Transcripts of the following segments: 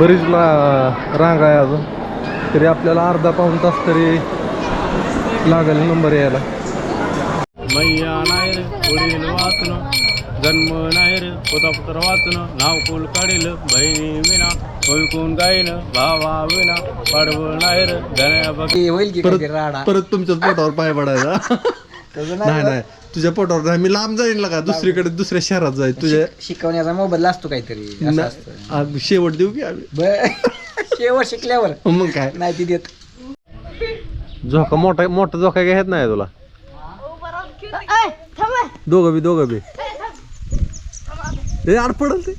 बरीच ला रांग आहे अजून. तरी आपल्याला अर्धा पाऊण तास तरी लागेल नंबर यायला. मैया नाही रे पुढील वाचन जन्म नाही रे पुत्र वाचन नाव कुल काढील बहिणी विना ओळखून गाईन भावा विना पाडवळ नाही रे धन्या बघ होईल की परत काहीतरी राडा? परत तुमच्याच पोटावर पाय पडायचा. तसं नाही नाही. तुझ्या पोटावर नाही मी लांब जाईन का दुसरीकडे दुसऱ्या शहरात जाईल तुझ्या शिक- शिकवण्याचा मोबदला लागतो काहीतरी असं न- असतं. आ, शेवट देऊ की आम्ही? शेवट शिकल्यावर. मग काय? नाही ती देत. झोका मोठा मोठा झोका घेत नाही तुला? दोघं बी दोघं बी. हे आड पडल ते.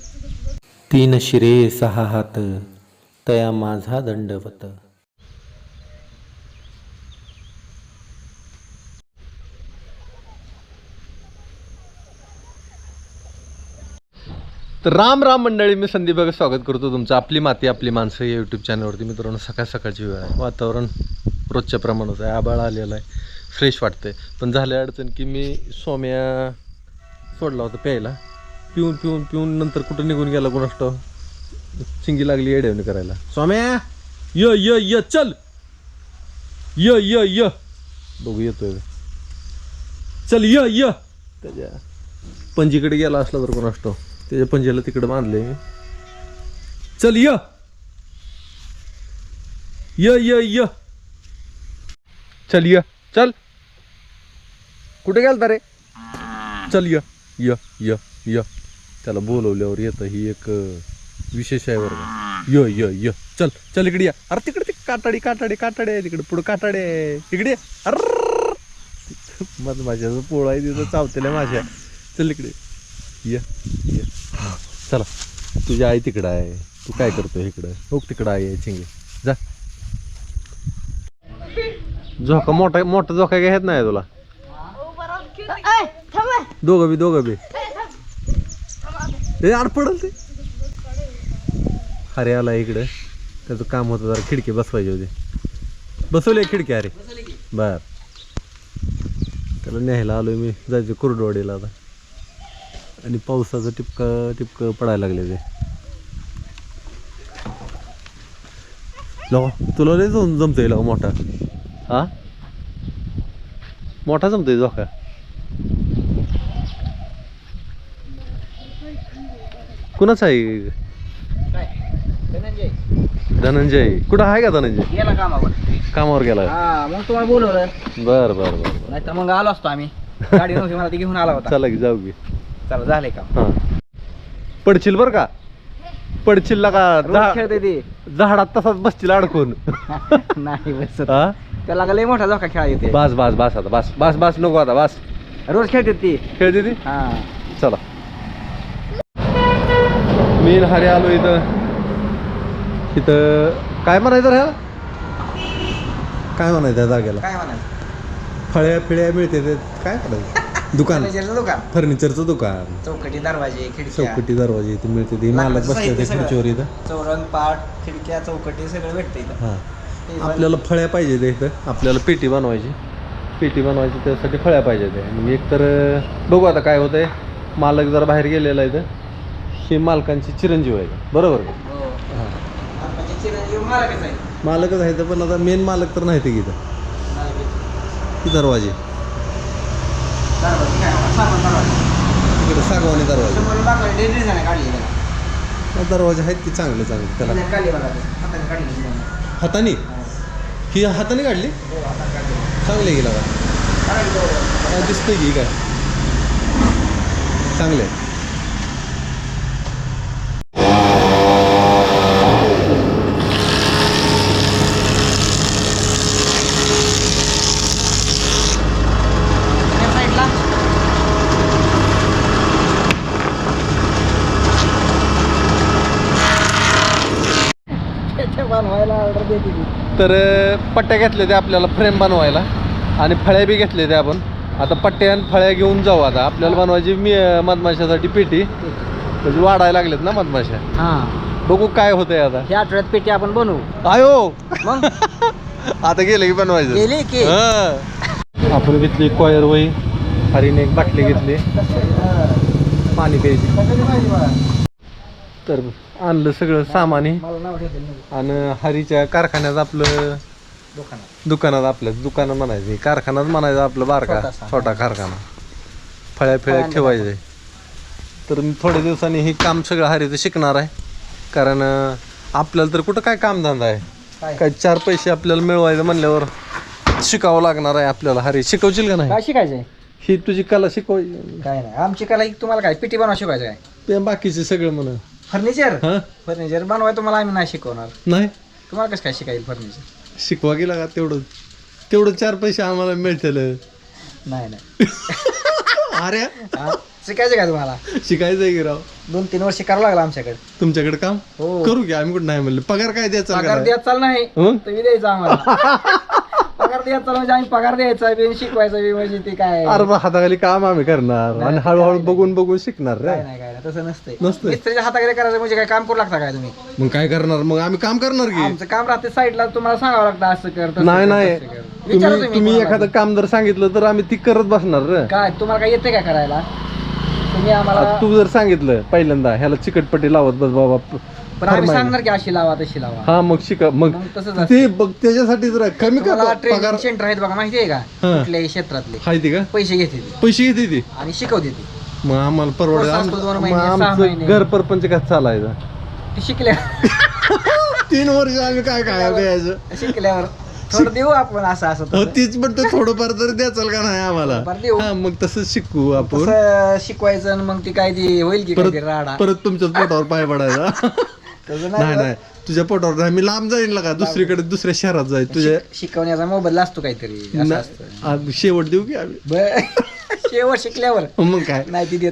तीन शिरे सहा हात तया माझा दंडवत. तर राम राम मंडळी मी संदीप बघा स्वागत करतो तुमचं आपली माती आपली माणसं या यूट्यूब चॅनलवरती मित्रांनो सकाळ सकाळची वेळ आहे. वातावरण रोजच्या प्रमाणात आहे. आबाळ आलेलं आहे. फ्रेश वाटतंय. पण झाले अडचण की मी सोम्या सोडला होता प्यायला. पिऊन पिऊन पिऊन नंतर कुठं निघून गेला कोणाष्ट चिंगी लागली येड्यावणी करायला. सोम्या? य य य चल! य य य! बघू येतोय. चल य य! त्याच्या पंजीकडे गेला असला तर कोणाष्ट त्याच्या पंजेला तिकडं बांधले मी. चल य. य य य. चल य. चल. कुठे गेलता रे? चल य य य य. त्याला बोलवल्यावर येतं ही एक विशेष आहे बरं का. य य य. चल चल इकडे या. अरे तिकडे ते काटाडी काटाडी काटाडे आहे तिकडे. पुढे काटाडे आहे. तिकडे अर मधमाशाचं पोळा आहे तिथं चावतेल्या माझ्या चल इकडे. य य. चला तुझी आई तिकडं आहे. तू काय करतो इकडं? हो तिकडं आई आहे चिंगे जा. झोका मोठा मोठा झोका घेत नाही तुला? दोघं बी दोघं बी. हे आड पडल ते. अरे आला इकडं. त्याचं काम होतं जरा खिडकी बसवायची होती. बसवली खिडकी अरे. बर. त्याला न्यायला आलोय मी जायचं कुरडवाडीला आता. आणि पावसाचं टिपकं टिपकं पडायला लागले ते. तुला लय जम जमतंय लो मोठा. हा? मोठा जमतोय झोका कुणाचा आहे? धनंजय. कुठं आहे का धनंजय? गेला कामावर. कामावर गेला. हा मग तुम्हाला बोलवलं. बर बर बर. नाही मग आलो असतो आम्ही. गाडी नव्हती मला ती घेऊन आला होता. चला की जाऊ की. चला झाले हा. पडशील बर का? पडशील का? रोज झा- खेळते ती. झाडात तसाच बसतील अडकून. नाही बसत. हा त्याला का लय मोठा झोका खेळा येते. बस बस बस आता बस बस बस नको आता बस. रोज खेळते ती. खेळते ती? हा. चला. मी हरे आलो इथं. इथं काय म्हणायचं रे ह्याला? काय म्हणायचं या जागेला? काय म्हणाल फळ्या फिळ्या मिळते ते. काय करायचं दुकान? फर्निचरचं दुकान. फर्निचरचं दुकान. चौकटी दरवाजे खिडक्या. चौकटी दरवाजे इथे मिळते ते. मालक लाकडाचं बसले ते साहित्य सगळं. खुर्चीवर इथं. चौरंग पाट खिडक्या चौकटी सगळं भेटतं इथं. हां. ते आपल्याला फळ्या पाहिजे ते इथं. आपल्याला पेटी बनवायची. पेटी बनवायची त्यासाठी फळ्या पाहिजे ते आणि एक तर अं, बघू आता काय होतंय. मालक जरा बाहेर गेलेला आहे इथं. हे मालकांची चिरंजीव आहे. बरोबर का? हो. चिरंजीव मालकच आहे. मालकच आहे पण आता मेन मालक तर नाही ते इथं. ती दरवाजे? दरवाजे. इकडे सागवानी दरवाजे समोरून आहे त्याला. दरवाजे आहेत की चांगले चांगले त्याला design काढली बघा ते. हाताने काढली design. हाताने ही हाताने काढली हो, हाताने काढली. चांगले गेला का. हा, दिसतंय की काय चांगले त्या तर पट्ट्या घेतल्या त्या आपल्याला फ्रेम बनवायला आणि फळ्या बी घेतल्या त्या आपण. आता पट्ट्या आणि फळ्या घेऊन जाऊ आता. आपल्याला बनवायची मी मधमाशासाठी पेटी. म्हणजे वाढायला लागलेत ना मधमाशा. हा. बघू काय होतंय आता. ह्या आठवड्यात पेटी आपण बनवू. आयो मग? आता गेलं की बनवायचं. गेले की. हं. आपण घेतली कॉयर वही हरीने एक बाटली घेतली. पाणी प्यायची. तर आणलं सगळं सामान हे. मला नाव ठेवतील नाही. आणि हरीच्या कारखान्यात आपलं दुकानात. दुकानात आपलं दुकानं म्हणायचं कारखानाच म्हणायचं आपलं बारका छोटासा. छोटा कारखाना. फळ्या फिळ्या फळ्यांचा ठेवायचे. तर मी थोड्या दिवसांनी हे काम सगळं हरीचं शिकणार आहे. कारण अं, आपल्याला तर कुठं काय कामधंदा आहे? काय? काय चार पैसे आपल्याला मिळवायचं म्हणल्यावर शिकावं लागणार आहे आपल्याला. हरी शिकवशील का नाही? काय शिकायचंय ही तुझी कला शिकव काय नाही. आमची कला ही तुम्हाला काय? पिटी बनवा शिकायचं काय? ते बाकीचे सगळं म्हण फर्निचर हा फर्निचर बनवाय तुम्हाला आम्ही नाही शिकवणार. नाही? तुम्हाला कसं काय शिकायला फर्निचर शिकवा गेला का तेवढं? तेवढं चार पैसे आम्हाला मिळतील. नाही नाही. अरे? हा, शिकायचं काय तुम्हाला? शिकायचं आहे की राव? दोन तीन वर्ष करावं लागलं आमच्याकडे. तुमच्याकडे काम? हो. करू की आम्ही कुठं नाही म्हणले. पगार काय द्यायचा पगार का? द्यायचा चाल नाही हं? तुम्ही द्यायचा आम्हाला. पगार द्यायचा म्हणजे आम्ही पगार द्यायचा बी शिकवायचा बी म्हणजे ते काय अरे बा, हाताखाली काम आम्ही करणार. आणि हळूहळू बघून बघून शिकणार रे. काय नाही काय नाही तसं नसतंय. नसतंय. मिस्त्रीच्या हाताकडे करायचं म्हणजे काय काम करू लागता काय तुम्ही? मग काय करणार? मग आम्ही काम करणार की. आमचं काम राहते साईडला तुम्हाला सांगावं लागतं असं कर तसं नाही कर, नाही. तसं कर. विचारा तुम्ही तुम्ही कोणाला एखादं काम जर सांगितलं तर आम्ही ती करत बसणार रे. काय तुम्हाला काय येते काय करायला? तुम्ही आम्हाला आता तू जर सांगितलं पहिल्यांदा ह्याला चिकटपट्टी लावत बस बाबा. पण आम्ही फरमाईश. सांगणार की अशी लावा तशी लावा. हा मग शिका. मग मग तसंच असतं. ते बघ त्याच्यासाठी जरा कमी तुम्हाला का ट्रेनिंग पगार. सेंटर आहेत बघा माहिती आहे का? हा. कुठल्याही क्षेत्रातले. ती का? पैसे घेते ते. पैसे घेते ती? आणि शिकवते ती. मग आम्हाला कोर्स परवडत असतो दोन आम- महिने, मग सहा आमचं महिने. घर परपंच कसं चालायचं? ती शिकल्या. तीन वर्ष आम्ही काय काय द्यायचं शिकल्यावर थोडं देऊ आपण असं असं हो तसं. तीच पण थोडं फार तरी द्याचाल का नाही आम्हाला? थोडंफार देऊ. हा मग तसंच शिकू आपण. तसं शिकवायचं आणि मग ती काय ती होईल की परत ती राडा. परत तुमच्याच पोटावर पाय पडायचा. नाही नाही तुझ्या पोटावर नाही. मी लांब जाईन का? दुसरीकडे दुसऱ्या शहरात जाईल तुझ्या शिक- शिकवण्याचा मोबदला असतो काहीतरी. असं ना- असतं. आ, शेवट देऊ की आम्ही? बर शेवट शिकल्यावर. मग काय? नाही ती देत.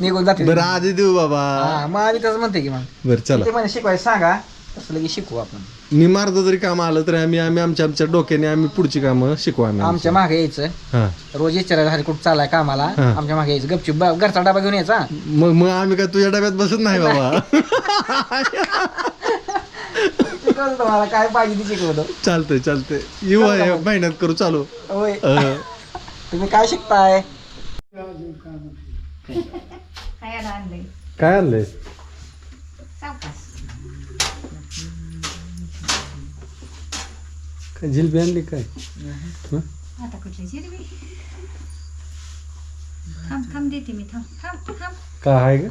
निघून जाते. बरं आधी देऊ बाबा. हा मग आम्ही तसं म्हणते की मग. बरं चला. ते म्हणे शिकवायचं सांगा. तसं लगे शिकू आपण. मी मार्ग जरी काम आलं तरी आम्ही आम्ही आमच्या आमच्या डोक्याने आम्ही पुढची कामं शिकू आम्ही आमच्या मागे यायचं. हा. रोज विचारायला हरी कुठं चालाय कामाला? हा. आमच्या मागे यायचं. गपचूप बा- घरचा डबा घेऊन यायचा. मग मग आम्ही काय तुझ्या डब्यात बसत नाही बाबा. शिकवतो तुम्हाला काय पाहिजे ते चालतंय चालतंय. येऊ आहे, मेहनत करू चालू. होय. अं, तुम्ही काय शिकताय? काय आणलंय? काय जिलबी आणली काय? आता कुठली जिरवी थांब थांब देते मी थांब थांब थांब. काय आहे ग?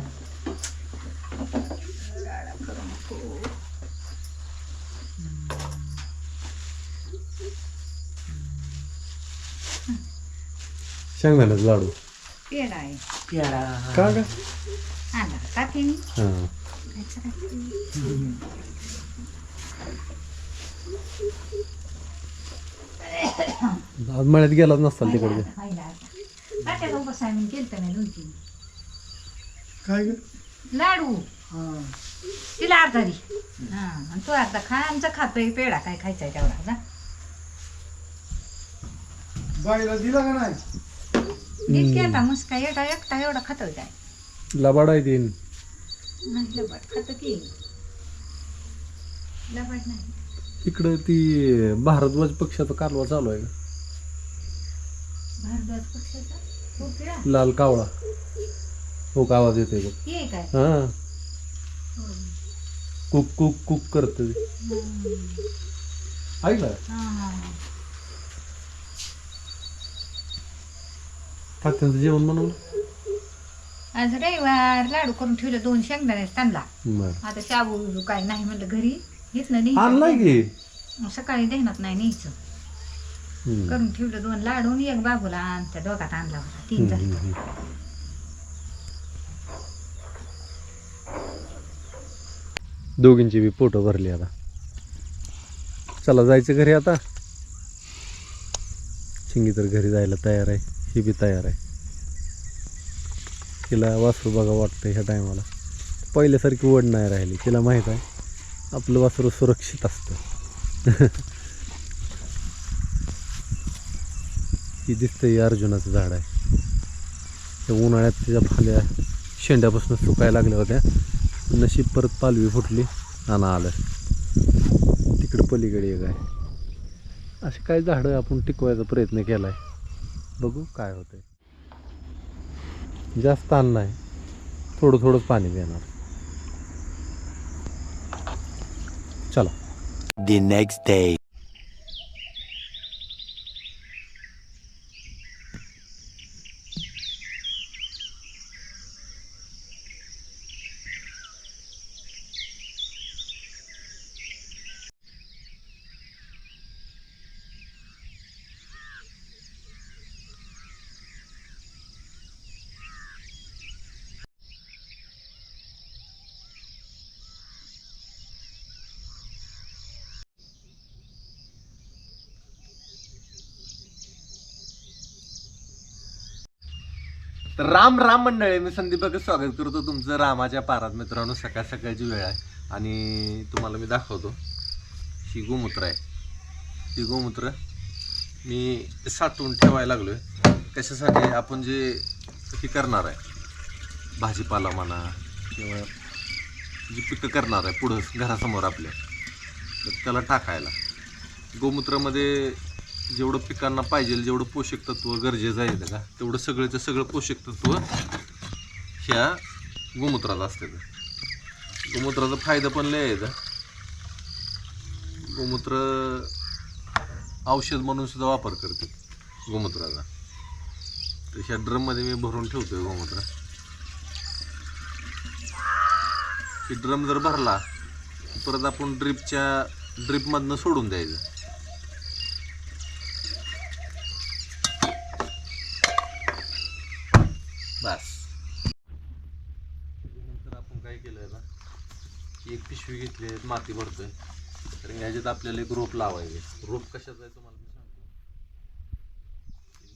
शेंगदाण्याचं लाडू. पेड आहे. का ग? आला का? हा आज मळ्यात गेलाच नसताल तिकडे. मी केलं दोन तीन काय ग? लाडू. तिला अर्धा दे हा आणि तू अर्धा खा आमचा खातोय पेढा काय खायचा आहे तेवढा जा बाईला दिला का नाही? नीट की आता मुसका एवढा एकटा एवढा खातोय काय? लबाड आहे तीन. नाही लबाड खातं की. लबाड नाही. इकडं ती भारद्वाज पक्षाचा कालवा चालू आहे का? भारद्वाज पक्षाचा? पोपळा लाल कावळा. हो का? आवाज येतोय बघ. काय? हा. कुक कुक कुक करत ऐकलं? हा हा हा. तात्यांचं जेवण बनवलं? आज रविवार लाडू करून ठेवले दोन शेंगदाणे तांदला बरं. आता शाबू काय नाही म्हणलं घरी. घेतलं आणलाय नाही की सकाळी देहनात नाही न्यायचं. हम्म. करून ठेवलं दोन लाडू आणि एक बाबूला आणि त्या दोघात आणला होता तीन हम्म, झाले हम्म, हम्म. दोघींची बी फोटो भरली आता. चला जायचं घरी आता. शिंगी तर घरी जायला तयार आहे ही बी तयार आहे. तिला वासरू बघा वाटतं ह्या टायमाला पहिल्यासारखी वड नाही राहिली तिला माहीत आहे. आपलं वासरू सुरक्षित असतं. ही दिसतंय ही अर्जुनाचं झाड आहे. त्या उन्हाळ्यात त्याच्या फाल्या शेंड्यापासून सुकायला लागल्या होत्या. नशीब परत पालवी फुटली आणि आलं. तिकडं पलीकडे एक आहे. अशी काय झाडं आपण टिकवायचा प्रयत्न केला आहे बघू काय होतंय. जास्त अन्न आहे थोडं थोडं पाणी देणार. চলো দি নেক্সট ডে तर राम राम मंडळी मी संदीपक स्वागत करतो तुमचं रामाच्या पारात. मित्रांनो सकाळ सकाळची वेळ आहे. आणि तुम्हाला मी दाखवतो. ही गोमूत्र आहे. ही गोमूत्र मी साठवून ठेवायला लागलो आहे कशासाठी? आपण जे हे करणार आहे भाजीपाला म्हणा किंवा जी पिकं करणार आहे पुढं घरासमोर आपल्या तर त्याला टाकायला. गोमूत्रामध्ये जेवढं पिकांना पाहिजे जेवढं पोषक तत्व गरजेचं आहे का तेवढं सगळंचं सगळं पोषक तत्व ह्या गोमूत्रात असते गोमूत्राचा फायदा पण लय आहे गोमूत्र औषध म्हणून सुद्धा वापर करते गोमूत्राचा. तर ह्या ड्रममध्ये मी भरून ठेवतोय गोमूत्र. ही ड्रम जर भरला परत आपण ड्रिपच्या ड्रिपमधनं सोडून द्यायचं बस नंतर आपण काय केलंय ना की जे माती भरतोय. तर ह्याच्यात आपल्याला एक रोप लावायचे रोप कशाचं आहे तुम्हाला मी सांगतो.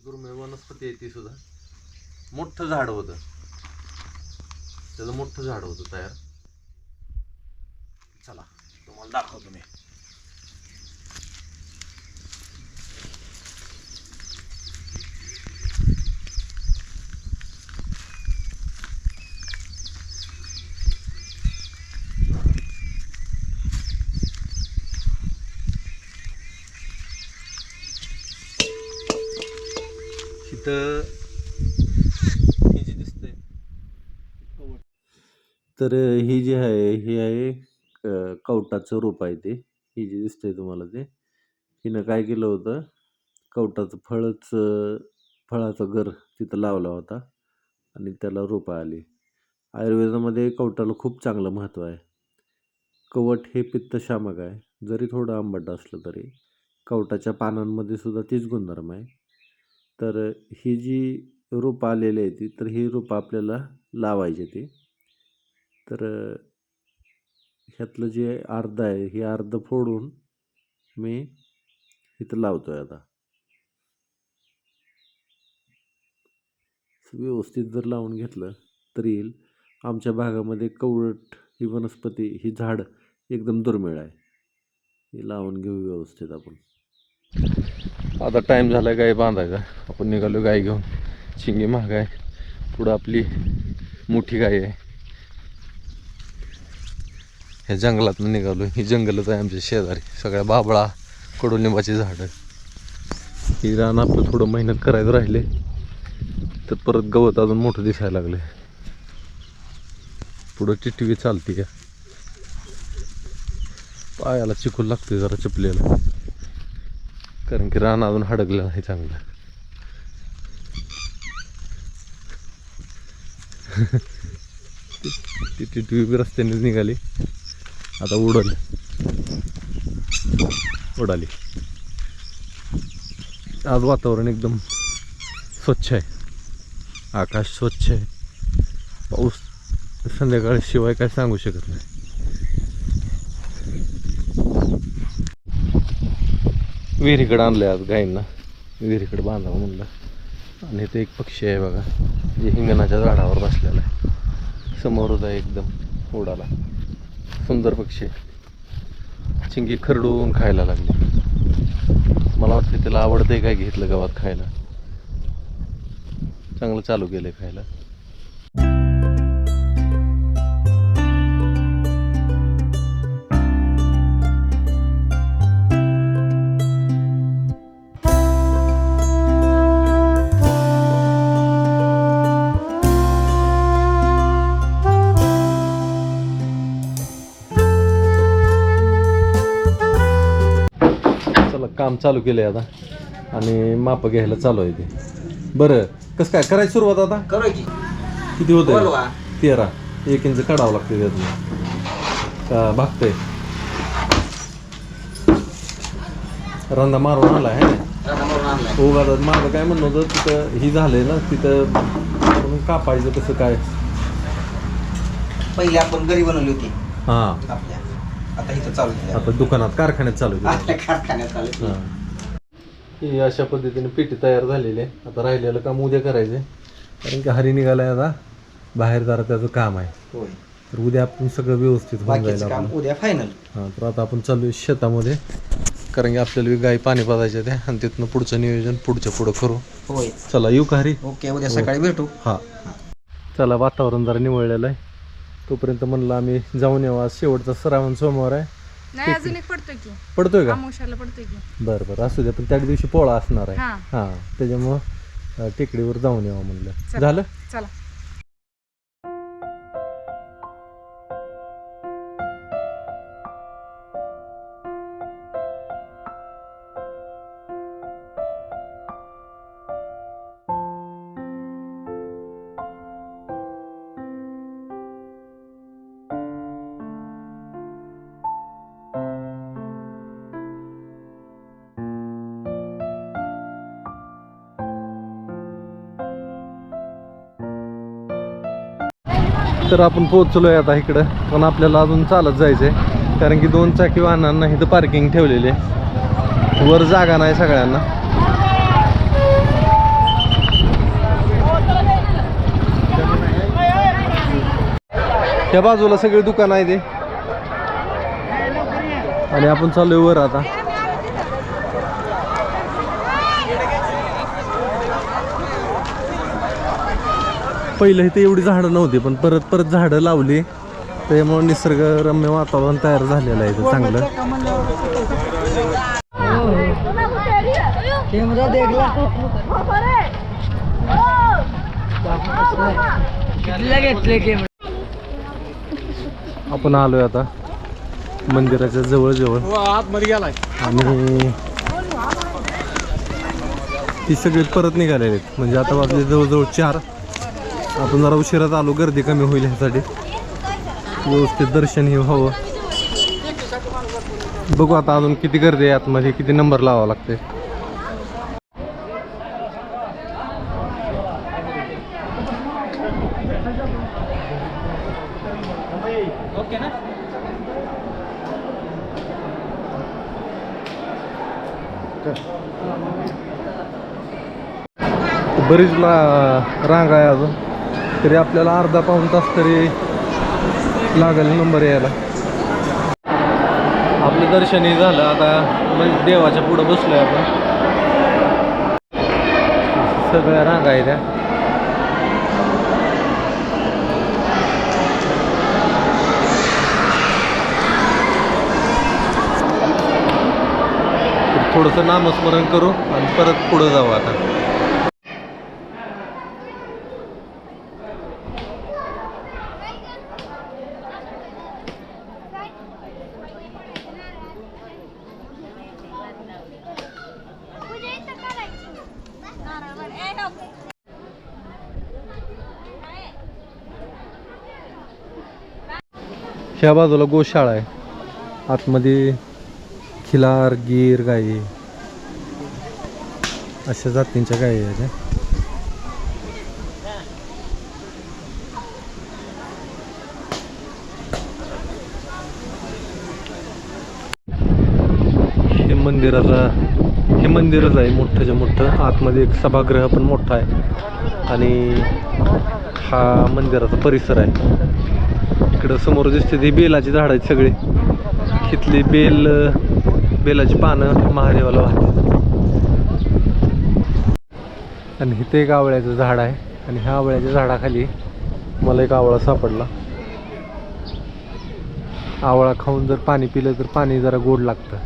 दुर्मिळ वनस्पती आहे ती सुद्धा. मोठं झाड होतं. त्याचं मोठं झाड होतं तयार. चला तुम्हाला दाखवतो मी. इथं हे जे दिसतंय. तर ही जी आहे ही आहे क- कवटाचं रोप आहे ते. ही जी दिसतंय तुम्हाला ते. हिनं काय केलं होतं? कवटाचं फळच फळाचं घर तिथं लावला होता आणि त्याला रोपं आली. आयुर्वेदामध्ये कवटाला खूप चांगलं महत्त्व आहे. कवट हे पित्तशामक आहे. जरी थोडं आंबट असलं तरी कवटाच्या पानांमध्ये सुद्धा तीच गुणधर्म आहे. तर ही जी रोपं आलेली आहे ती तर ही रोपं आपल्याला लावायची ती. तर ह्यातलं जे अर्ध आहे हे अर्ध फोडून मी इथं लावतो आहे आता. व्यवस्थित जर लावून घेतलं तर येईल. आमच्या भागामध्ये कवळट ही वनस्पती ही झाड एकदम दुर्मिळ आहे. हे लावून घेऊ व्यवस्थित आपण. आता टाइम झाला गाय बांधायचा. आपण निघालो गाय घेऊन. शिंगी महाग आहे. पुढं आपली मोठी गाय आहे. ह्या जंगलातनं निघालो ही जंगलच आहे आमच्या शेजारी. सगळ्या बाबळा कडुलिंबाची झाडं. ही रान आपलं थोडं मेहनत करायचं राहिले. तर परत गवत अजून मोठं दिसायला लागले पुढं टिटवी चालते पायाला चिकूल लागते जरा चपलेला. कारण की रान अजून हडकलं आहे चांगलं. ती टिटवी बी रस्त्याने निघाली. आता उडल. उडाली. आज वातावरण एकदम स्वच्छ आहे. आकाश स्वच्छ आहे. पाऊस संध्याकाळी शिवाय काय सांगू शकत नाही. विहिरीकडं आणलं आज गाईंना विहिरीकडं बांधावं म्हणलं. आणि ते एक पक्षी आहे बघा. जे हिंगणाच्या झाडावर बसलेला आहे. समोरच आहे एकदम उडाला. सुंदर पक्षी आहे. चिंगी खरडून खायला लागली. मला वाटतं त्याला आवडतंय काय घेतलं गावात खायला. चांगलं चालू केलं खायला. काम चालू केलं आहे आता. आणि माप घ्यायला चालू आहे ते. बरं कसं काय करायची सुरुवात आता? करू की किती होतं. तेरा. एक इंच काढावं लागते त्यातून. भागतंय? रंदा मारून आला आहे हो गातात माझं काय म्हणणं होतं तिथं ही झालंय ना तिथं कापायचं कसं काय? पहिले आपण घरी बनवली होती. हां. आपल्या. आता इथं चालू केली. आता दुकानात कारखान्यात चालू केलं. आपल्या कारखान्यात चालू केली. हां. अशा पद्धतीने पेटी तयार झालेली आहे. आता राहिलेलं काम उद्या करायचं कारण की हरी निघालाय आता. बाहेर जरा त्याचं काम आहे. होय. तर उद्या आपण सगळं व्यवस्थित होऊन जाईल बाकीचं काम आपलं. उद्या फायनल हां तर आता आपण चालू शेतामध्ये. कारण की आपल्याला बी गाई पाणी पाजायच्या त्या. आणि तिथनं पुढचं नियोजन पुढच्या पुढं करू. होय. चला येऊ का हरी? ओके उद्या सकाळी भेटू. हां. चला वातावरण जरा निवळलेलं आहे. तोपर्यंत म्हणलं आम्ही जाऊन येऊ आज शेवटचा श्रावण सोमवार आहे. नाही अजून एक पडतोय की. पडतोय का? आमुषाला पडतोय की. बरं बरं. असू द्या पण त्या दिवशी पोळा असणार आहे. हां. हां त्याच्यामुळं अं, टेकडीवर जाऊन यावं म्हणलं. झालं? चला. तर आपण पोहोचलो आहे आता इकडं. पण आपल्याला अजून चालत जायचंय. कारण की दोन चाकी वाहनांना इथं पार्किंग ठेवलेली आहे. वर जागा नाही सगळ्यांना. त्या बाजूला सगळी दुकान आहे ते आणि आपण चाललोय वर आता. पहिलं इथे एवढी झाडं नव्हती पण परत परत झाडं लावली. त्यामुळे निसर्गरम्य वातावरण तयार झालेलं आहे इथं चांगलं. आपण आलोय आता मंदिराच्या जवळ जवळ आतमध्ये गेलाय. आणि ती सगळी परत निघालेली आहेत. म्हणजे आता वाजले जवळजवळ चार. आपण जरा उशिरात आलो गर्दी कमी होईल ह्यासाठी. व्यवस्थित दर्शन हे व्हावं. बघू आता अजून किती गर्दी आहे आतमध्ये किती नंबर लावावा लागते. बरीच ला रांग आहे अजून. तरी आपल्याला अर्धा पाऊण तास तरी लागेल नंबर यायला. आपलं दर्शनही झालं आता म्हणजे देवाच्या पुढं बसलोय आपण. सगळ्या रांगा आहे त्या. थोडंसं नामस्मरण करू आणि परत पुढं जाऊ आता. ह्या बाजूला गोशाळा आहे. आतमध्ये खिलार गीर गाई अशा जातींच्या गायी आहेत मंदिराचा हे मंदिरच आहे मोठंच्या मोठं. आतमध्ये एक सभागृह पण मोठा आहे. आणि हा मंदिराचा परिसर आहे. इकडं समोर दिसते ती बेलाची झाडं आहेत सगळी. इथली बेल बेलाची पानं महादेवाला वाहतात. आणि इथे एक आवळ्याचं झाड आहे. आणि ह्या आवळ्याच्या झाडाखाली मला एक आवळा सापडला. आवळा खाऊन जर पाणी पिलं तर पाणी जरा गोड लागतं.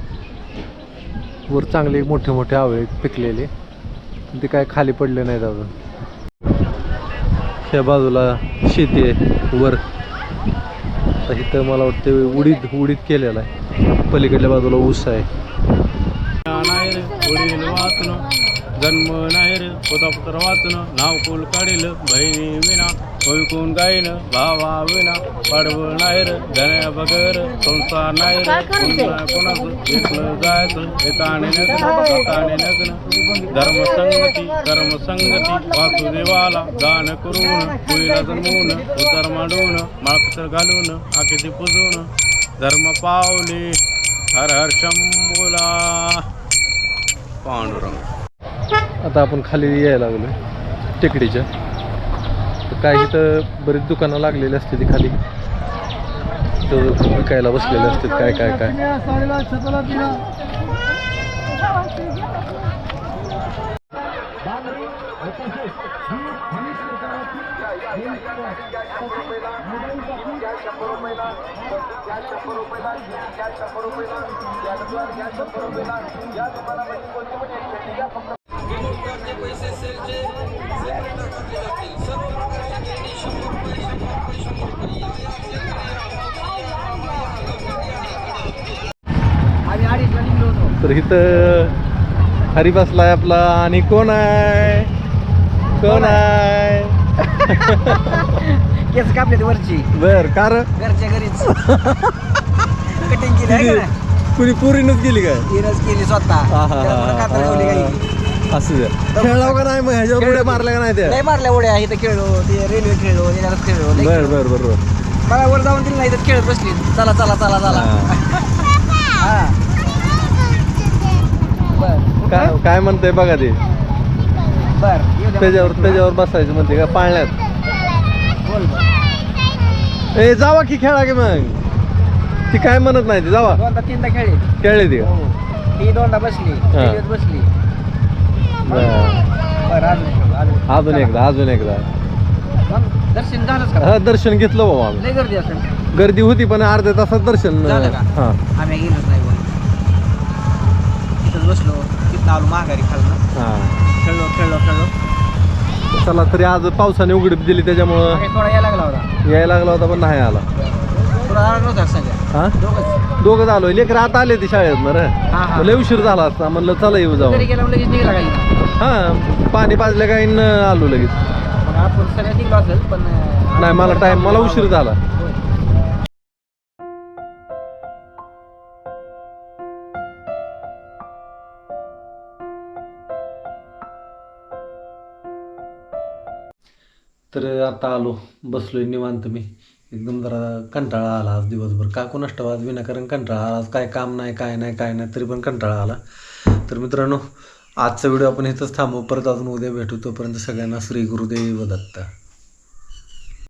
वर चांगले मोठे मोठे आवळे पिकलेले. ते काय खाली पडले नाहीत अजून. ह्या बाजूला शेती आहे वर. इथं मला वाटतं उडीद उडीद केलेला आहे. पलीकडल्या बाजूला ऊस आहे. नाही जन्म नाही रे पुत्र वाचणं. नाव कुल काढील बहिणी विना. होईकून गाईन भावा विना पाडवळ नाही रे धन्या बगर संसार नाही रे पुन्हा कोणाचं विकलं जायचं येताने नग्न जाताने नग्न. धर्म संगती कर्म संगती वासुदेवाला दान करून पुईला जन्मून उतर मांडून माळपत्र घालून आकिती पुजून. धर्म पावली हर हर शंभूला. पांडुरंग. आता आपण खाली यायला लागलो टेकडीच्या. तर काय इथं बरीच दुकानं लागलेली असते ती खाली तर विकायला बसलेले असतात काय काय काय आम्ही तर इथं हरी बसलाय आपला आणि कोण आहे? कोण आहे? केस कापले वरची. बर कार? घरच्या घरीच. कटिंग केली? कुणी पुरीनच गेली काय? तिनंच केली स्वतः. हा, हा, हा. हा. असू द्या खेळलाव का नाही मग? ह्याच्यावर उड्या मारल्या का नाही त्या? लय मारल्या उड्या. इथं खेळलो ते रेल्वे खेळलो याच्यात खेळलो. लय बर खेळलो. बर बर बर. मला वर जाऊन दिली नाही इथं खेळत बसली. चला चला चला चला. हा. बर. काय काय म्हणतंय बघा ते? बर येऊ. त्याच्यावर त्याच्यावर बसायचं म्हणते का? पाळण्यात. बोल. ए जावा की खेळा की मग. ती काय म्हणत नाही ती जावा. दोनदा तीनदा खेळली. खेळले ती का? हो. ही दोनदा बसली. रेल्वेत बसली. बरं. अजून एकदा अजून एकदा. दर्शन झालंच का? हा दर्शन घेतलं बाबा आम्ही. लय गर्दी असेल. गर्दी होती पण अर्ध्या तासात दर्शन झालं का? हा. आम्ही गेलोच नाही बोल तिथंच बसलो तिथं आलो माघारी खाल्लं हा. खेळलो खेळलो खेळलो. चला तरी आज पावसाने उघडीप दिली त्याच्यामुळं मागे थोडा यायला लागला होता. यायला लागला होता पण नाही आला थोडा आला नव्हता सगळ्या हा? दोघंच. दोघं आलो लेकर आता आले ती शाळेत ना रे. हा, हा. लय उशीर झाला असता. म्हणलं चला येऊ जाऊ? हा पाणी पाजल्या काही न आलो लगेच. नाही मला टाइम मला उशीर झाला. तर आता आलो. बसलोय निवांत मी. एकदम जरा कंटाळा आला आज दिवसभर. का कोणाष्ट आज विनाकारण कंटाळा आला. आज काय काम नाही काय नाही काय नाही तरी पण कंटाळा आला. तर मित्रांनो आजचा व्हिडिओ आपण इथंच थांबू परत अजून उद्या भेटू. तोपर्यंत सगळ्यांना श्री गुरुदेव दत्त.